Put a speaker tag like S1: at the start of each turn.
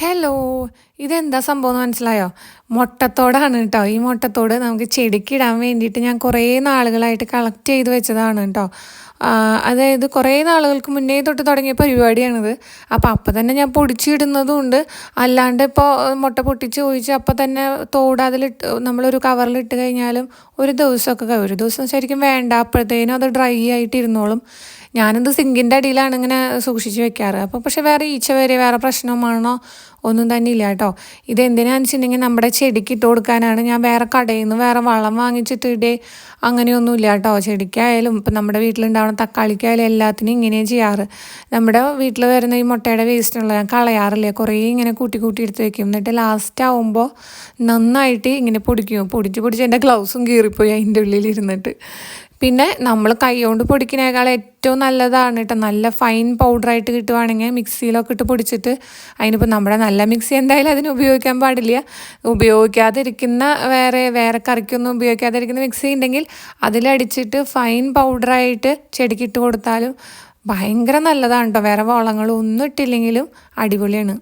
S1: Hello ഇതെന്താ സംഭവം എന്ന് മനസ്സിലായോ? മുട്ടത്തോടാണ് കേട്ടോ ഈ മുട്ടത്തോട് നമുക്ക് ചെടിക്കിടാൻ വേണ്ടിയിട്ട് ഞാൻ കുറേ നാളുകളായിട്ട് കളക്ട് ചെയ്ത് വെച്ചതാണ് കേട്ടോ അതായത് കുറേ നാളുകൾക്ക് മുന്നേ തൊട്ട് തുടങ്ങിയ പരിപാടിയാണിത്. അപ്പോൾ അപ്പം തന്നെ ഞാൻ പൊടിച്ചിടുന്നതും ഉണ്ട് അല്ലാണ്ട് ഇപ്പോൾ മുട്ട പൊട്ടിച്ച് ഒഴിച്ച് അപ്പം തന്നെ തോട് അതിലിട്ട് നമ്മളൊരു കവറിലിട്ട് കഴിഞ്ഞാലും ഒരു ദിവസമൊക്കെ ഒരു ദിവസം ശരിക്കും വേണ്ട. അപ്പോഴത്തേനും അത് ഡ്രൈ ആയിട്ട് ഇരുന്നോളും. ഞാനിത് സിങ്കിന്റെ അടിയിലാണ് ഇങ്ങനെ സൂക്ഷിച്ച് വെക്കാറ്. അപ്പോൾ പക്ഷേ വേറെ ഈച്ച വരെ വേറെ പ്രശ്നമാണോ? ഒന്നും തന്നെ ഇല്ല കേട്ടോ. ഇത് എന്തിനാന്ന് വെച്ചിട്ടുണ്ടെങ്കിൽ നമ്മുടെ ചെടിക്ക് ഇട്ട് കൊടുക്കാനാണ്. ഞാൻ വേറെ കടയിൽ നിന്ന് വേറെ വളം വാങ്ങിച്ചിട്ട് ഇടേ അങ്ങനെയൊന്നും ഇല്ല കേട്ടോ. ചെടിക്കായാലും ഇപ്പം നമ്മുടെ വീട്ടിലുണ്ടാവുന്ന തക്കാളിക്കായാലും എല്ലാത്തിനും ഇങ്ങനെ ചെയ്യാറ്. നമ്മുടെ വീട്ടിൽ വരുന്ന ഈ മുട്ടയുടെ വേസ്റ്റുള്ള ഞാൻ കളയാറില്ല. കുറേ ഇങ്ങനെ കൂട്ടി കൂട്ടി എടുത്ത് വെക്കും. എന്നിട്ട് ലാസ്റ്റ് ആവുമ്പോൾ നന്നായിട്ട് ഇങ്ങനെ പൊടിക്കും. പൊടിച്ച് പൊടിച്ച് എന്റെ ഗ്ലൗസും കീറിപ്പോയി അതിന്റെ ഉള്ളിൽ ഇരുന്നിട്ട് പിന്നെ നമ്മൾ കൈകൊണ്ട് പൊടിക്കുന്നേക്കാൾ ഏറ്റവും നല്ലതാണ് കേട്ടോ നല്ല ഫൈൻ പൗഡറായിട്ട് കിട്ടുവാണെങ്കിൽ മിക്സിയിലൊക്കെ ഇട്ട് പൊടിച്ചിട്ട് അതിനിപ്പോൾ നമ്മുടെ നല്ല മിക്സി എന്തായാലും അതിന് ഉപയോഗിക്കാൻ പാടില്ല. ഉപയോഗിക്കാതിരിക്കുന്ന വേറെ വേറെ കറിക്കൊന്നും ഉപയോഗിക്കാതിരിക്കുന്ന മിക്സി ഉണ്ടെങ്കിൽ അതിലടിച്ചിട്ട് ഫൈൻ പൗഡറായിട്ട് ചെടിക്കിട്ട് കൊടുത്താലും ഭയങ്കര നല്ലതാണ് കേട്ടോ വേറെ വളങ്ങളൊന്നും ഇട്ടില്ലെങ്കിലും അടിപൊളിയാണ്.